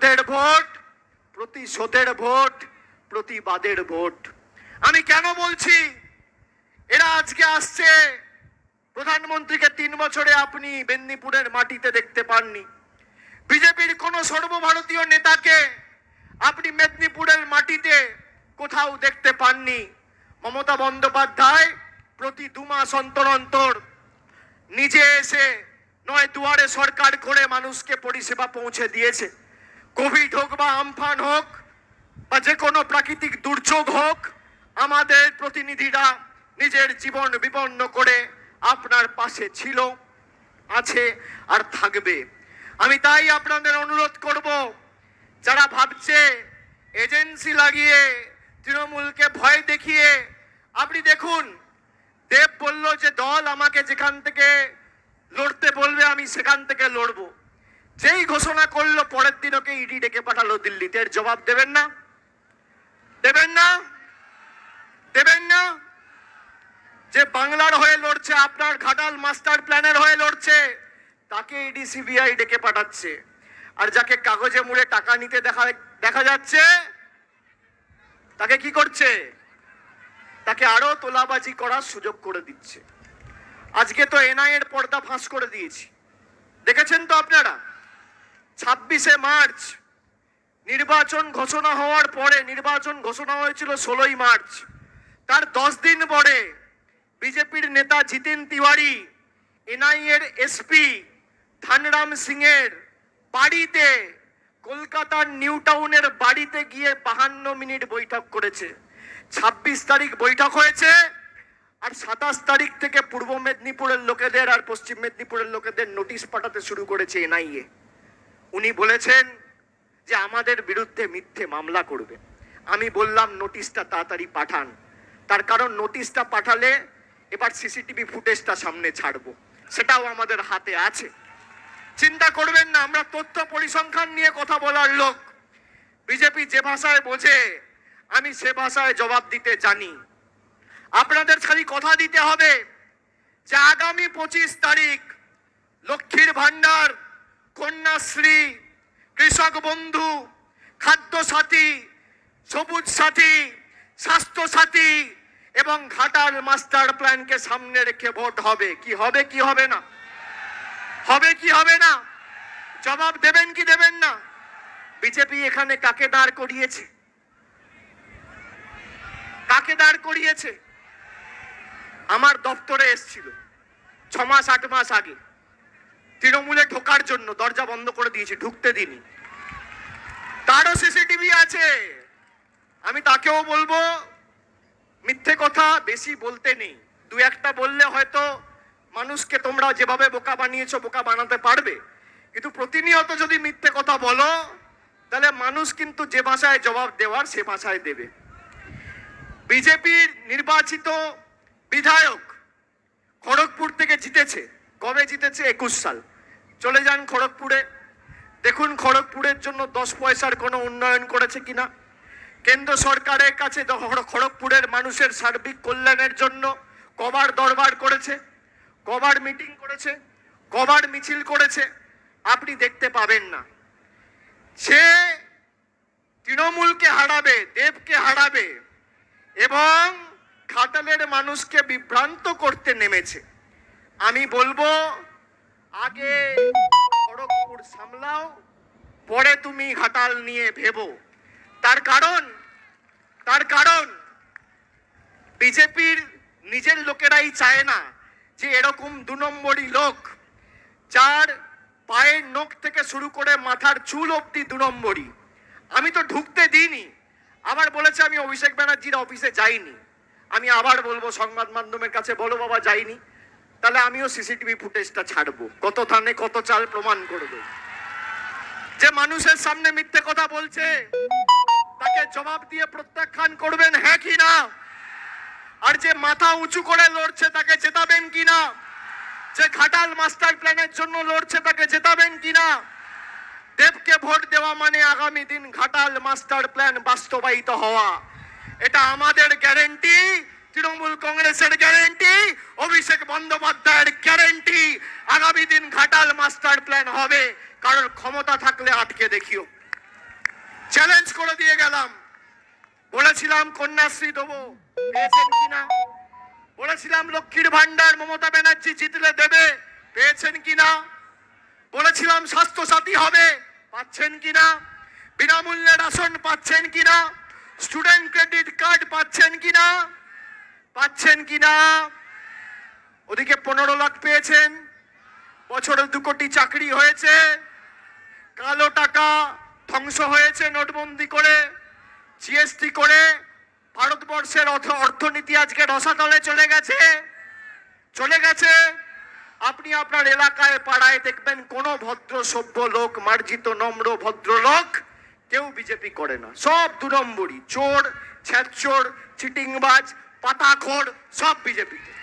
প্রতিরোধের ভোট, প্রতিশোধের ভোট, প্রতিবাদের ভোট। আমি কেন বলছি? এরা আজকে আসছে। প্রধানমন্ত্রীকে তিন বছরে আপনি মেদিনীপুরের মাটিতে দেখতে পাননি। বিজেপির কোন সর্বভারতীয় নেতাকে আপনি মেদিনীপুরের মাটিতে কোথাও দেখতে পাননি। মমতা বন্দ্যোপাধ্যায় প্রতি দু মাস অন্তর অন্তর নিজে এসে নয় দুয়ারে সরকার করে মানুষকে পরিষেবা পৌঁছে দিয়েছে। কোভিড হোক বা আমফান হোক, বা যে কোনো প্রাকৃতিক দুর্যোগ হোক, আমাদের প্রতিনিধিরা নিজের জীবন বিপন্ন করে আপনার পাশে ছিল, আছে আর থাকবে। আমি তাই আপনাদের অনুরোধ করব, যারা ভাবছে এজেন্সি লাগিয়ে তৃণমূলকে ভয় দেখিয়ে, আপনি দেখুন, দেব বলল যে দল আমাকে যেখান থেকে লড়তে বলবে আমি সেখান থেকে লড়বো। যেই ঘোষণা করল, পরের দিন ওকে ইডি ডেকে পাঠালো দিল্লিতে। এর জবাব দেবেন না? দেবেন না? দেবেন না? যে বাংলার হয়ে লড়ছে, আপনার ঘাটাল মাস্টার প্ল্যানের হয়ে লড়ছে, তাকে ইডি সিবিআই ডেকে পাঠাচ্ছে। আর যাকে কাগজে মুড়ে টাকা নিতে দেখা দেখা যাচ্ছে, তাকে কি করছে? তাকে আরও তোলাবাজি করার সুযোগ করে দিচ্ছে। আজকে তো এনআই এর পর্দা ফাঁস করে দিয়েছি। দেখেছেন তো আপনারা? ছাব্বিশে মার্চ। নির্বাচন ঘোষণা হওয়ার পরে, নির্বাচন ঘোষণা হয়েছিল ষোলোই মার্চ। তার দশ দিন পরে বিজেপির নেতা জিতেন তিওয়ারি এনআই এর এসপি ধানরাম সিং এর বাড়িতে, কলকাতার নিউ টাউনের বাড়িতে গিয়ে বাহান্ন মিনিট বৈঠক করেছে। ছাব্বিশ তারিখ বৈঠক হয়েছে আর সাতাশ তারিখ থেকে পূর্ব মেদিনীপুরের লোকেদের আর পশ্চিম মেদিনীপুরের লোকেদের নোটিশ পাঠাতে শুরু করেছে এনআইএ। উনি বলেছেন যে আমাদের বিরুদ্ধে মিথ্যে মামলা করবে। আমি বললাম, নোটিশটা তাড়াতাড়ি পাঠান। তার কারণ নোটিশটা পাঠালে এবার সিসিটিভি ফুটেজটা সামনে ছাড়বো। সেটাও আমাদের হাতে আছে। চিন্তা করবেন না, আমরা তথ্য পরিসংখ্যান নিয়ে কথা বলার লোক। বিজেপি যে ভাষায় বোঝে, আমি সে ভাষায় জবাব দিতে জানি। আপনাদের খালি কথা দিতে হবে যে আগামী পঁচিশ তারিখ লক্ষ্মীর ভান্ডার কন্যাশ্রী, কৃষক বন্ধু, খাদ্য সাথী, সবুজ সাথী, স্বাস্থ্য সাথী এবং ঘাটাল মাস্টার প্ল্যানকে সামনে রেখে ভোট হবে। কি হবে কি হবে না? হবে, কি হবে না? জবাব দেবেন কি দেবেন না? বিজেপি এখানে কাকে দাঁড় করিয়েছে? কাকে দাঁড় করিয়েছে? আমার দপ্তরে এসছিল ছ মাস আট মাস আগে। তৃণমূলে ঢোকার জন্য দরজা বন্ধ করে দিয়েছি, ঢুকতে দিনি তারও সিসিটিভি আছে। আমি তাকেও বলব, মিথ্যে কথা বেশি বলতে নেই। দু একটা বললে হয়তো মানুষকে তোমরা যেভাবে বোকা বানিয়েছো, বোকা বানাতে পারবে। কিন্তু প্রতিনিয়ত যদি মিথ্যে কথা বলো, তাহলে মানুষ কিন্তু যে ভাষায় জবাব দেওয়ার, সে ভাষায় দেবে। বিজেপির নির্বাচিত বিধায়ক খড়গপুর থেকে জিতেছে। কবে জিতেছে? একুশ সাল। চলে যান খড়গপুরে। দেখুন খড়গপুরের জন্য দশ পয়সার কোনো উন্নয়ন করেছে কিনা। কেন্দ্র সরকারের কাছে খড়গপুরের মানুষের সার্বিক কল্যাণের জন্য কবার দরবার করেছে, কবার মিটিং করেছে, কবার মিছিল করেছে, আপনি দেখতে পাবেন না। সে তৃণমূলকে হারাবে, দেবকে হারাবে এবং খাটালের মানুষকে বিভ্রান্ত করতে নেমেছে। আমি বলব আগে খড়গপুর সামলাও, পরে তুমি ঘাটাল নিয়ে ভেবো। তার কারণ তার কারণ, বিজেপির নিজের লোকেরাই চায় না যে এরকম দু নম্বরই লোক, যার পায়ের নখ থেকে শুরু করে মাথার চুল অব্দি দু নম্বরই। আমি তো ঢুকতে দিইনি। আবার বলেছে আমি অভিষেক ব্যানার্জির অফিসে যাইনি। আমি আবার বলব, সংবাদ মাধ্যমের কাছে বলো বাবা, যাইনি। তাহলে আমিও সিসিটিভি ফুটেজটা ছাড়বো। কত থানে কত চাল প্রমাণ করব। যে মানুষের সামনে মিথ্যে কথা বলছে, তাকে জবাব দিয়ে প্রত্যাখ্যান করবেন হ্যাঁ কি না? আর যে মাথা উঁচু করে লড়ছে, তাকে জেতাবেন কি না? যে ঘাটাল মাস্টার প্ল্যানের জন্য লড়ছে, তাকে জেতাবেন কি না? দেবকে ভোট দেওয়া মানে আগামী দিন ঘাটাল মাস্টার প্ল্যান বাস্তবায়িত হওয়া। এটা আমাদের গ্যারেন্টি তৃণমূল কংগ্রেসের গ্যারেন্টি অভিষেক বন্দ্যোপাধ্যায়ের গ্যারেন্টি আগামী দিন ঘাটাল মাস্টার প্ল্যান হবে। কারণ ক্ষমতা থাকলে আটকে দেখিও। চ্যালেঞ্জ করে দিয়ে গেলাম। বলেছিলাম কন্যাশ্রী দেবো। পেয়েছেন কিনা বলেছিলাম লক্ষ্মীর ভান্ডার মমতা ব্যানার্জি জিতলে দেবে। পেয়েছেন কিনা বলেছিলাম স্বাস্থ্য সাথী হবে। পাচ্ছেন কিনা বিনামূল্যে রাশন পাচ্ছেন কিনা স্টুডেন্ট ক্রেডিট কার্ড পাচ্ছেন কিনা পাচ্ছেন কিনা? ওদিকে পনেরো লাখ পেয়েছেন। বছরে দু কোটি চাকরি হয়েছে। কালো টাকা ধ্বংস হয়েছে নোটবন্দি করে, জিএসটি করে। ভারতবর্ষের অর্থ- অর্থনীতি আজকে রসাতলে চলে গেছে। চলে গেছে। আপনি আপনার এলাকায় পাড়ায় দেখবেন কোন ভদ্র সভ্য লোক, মার্জিত, নম্র ভদ্রলোক কেউ বিজেপি করে না। সব দু নম্বরই চোর, ছ্যাচোর, চিটিংবাজ পাতাখোর সব বিজেপিতে